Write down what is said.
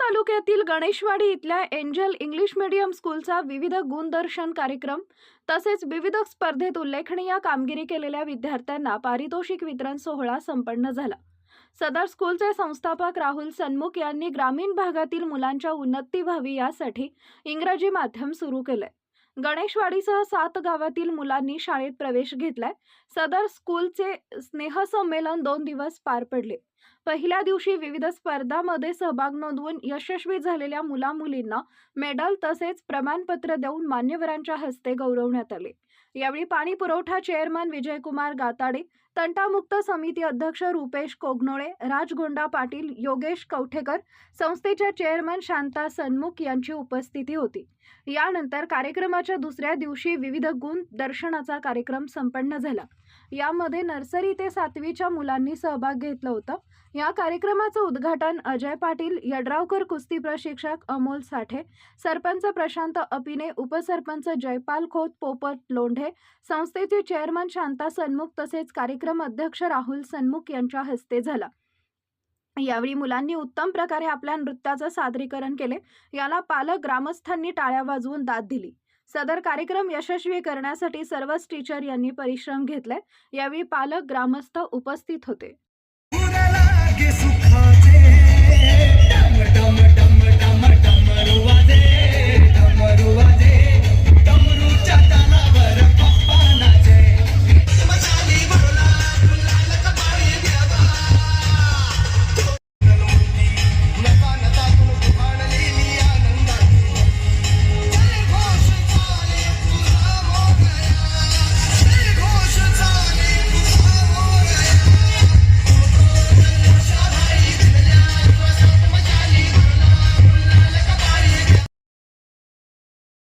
तालुक्यातील गणेशवाडी इथल्या angel English medium स्कूलचा विविध गुणदर्शन कार्यक्रम तसेच विविध स्पर्धेत उल्लेखनीय कामगिरी केलेल्या विद्यार्थ्यांना पारितोषिक वितरण सोहळा संपन्न झाला. सदर स्कूलचे संस्थापक राहुल सन्मुख यांनी ग्रामीण भागातील मुलांच्या उन्नती व्हावी यासाठी इंग्रजी माध्यम सुरू केले गणेशवाडीसह सात गावातील मुलांनी शाळेत प्रवेश घेतलाय. सदर स्कूलचे स्नेहसंमेलन दोन दिवस पार पडले. पहिल्या दिवशी विविध स्पर्धांमध्ये सहभाग नोंदवून यशस्वी झालेल्या मुला मुलींना मेडल तसेच प्रमाणपत्र देऊन मान्यवरांच्या हस्ते गौरवण्यात आले. यावेळी पाणी पुरवठा चेअरमन विजयकुमार गाताडे तंटामुक्त समिती अध्यक्ष रुपेश कोगनोळे राजगोंडा पाटील योगेश कवठेकर संस्थेच्या चेअरमन शांता सन्मुख यांची उपस्थिती होती. यानंतर कार्यक्रमाच्या दुसऱ्या दिवशी विविध गुण दर्शनाचा कार्यक्रम संपन्न झाला. यामध्ये नर्सरी ते सातवीच्या मुलांनी सहभाग घेतला होता. या कार्यक्रमाचं उद्घाटन अजय पाटील यड्रावकर कुस्ती प्रशिक्षक अमोल साठे सरपंच प्रशांत अपिने उपसरपंच जयपाल खोत पोपट लोंढे संस्थेचे चेअरमन शांता सन्मुख तसेच कार्यक्रम अध्यक्ष राहुल सन्मुख यांच्या हस्ते झाला. यावेळी मुलांनी उत्तम प्रकारे आपल्या नृत्याचं सादरीकरण केले. याला पालक ग्रामस्थांनी टाळ्या वाजवून दाद दिली. सदर कार्यक्रम यशस्वी करण्यासाठी सर्वच टीचर यांनी परिश्रम घेतले. यावेळी पालक ग्रामस्थ उपस्थित होते.